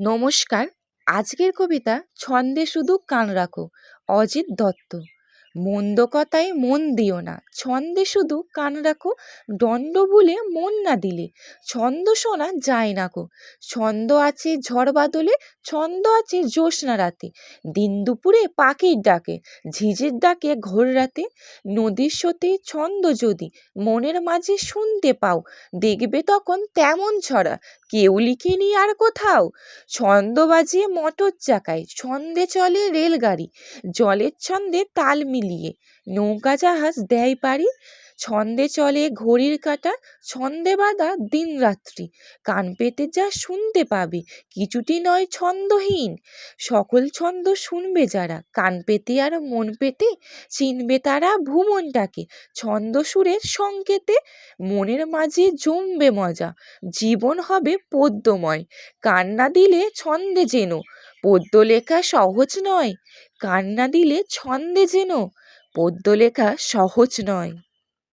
নমস্কার, আজকের কবিতা ছন্দে শুধু কান রাখো, অজিত দত্ত। মন্দ কথায় মন দিও না, ছন্দে শুধু কান রাখো, দণ্ড ভুলে মন না দিলে ছন্দ শোনা যায় না কো ছন্দ আছে ঝড় বাদলে, ছন্দ আছে জ্যোৎস্না রাতে। দিন দুপুরে পাখির ডাকে, ঝিঝির ডাকে ঘোর রাতে। নদীর স্রোতে ছন্দ যদি মনের মাঝে শুনতে পাও, দেখবে তখন তেমন ছড়া কেউ লিখেনি আর কোথাও। ছন্দ বাজিয়ে মটর চাকায়, ছন্দে চলে রেলগাড়ি, জলের ছন্দে তাল মিলিয়ে। নৌকা জাহাজ দেয় পাড়ি ছন্দে চলে ঘড়ির কাঁটা, ছন্দে বাঁধা দিন রাত্রি। কান পেতে যা শুনতে পাবে, কিছুটি নয় ছন্দহীন। সকল ছন্দ শুনবে যারা, কান পেতে আর মন পেতে চিনবে তারা ভুবনটাকে ছন্দ সুরের সংকেতে মনের মাঝে জমবে মজা, জীবন হবে পদ্যময় কান্না দিলে ছন্দে যেন পদ্য লেখা সহজ নয়। কান্না দিলে ছন্দে যেন পদ্য লেখা সহজ নয়।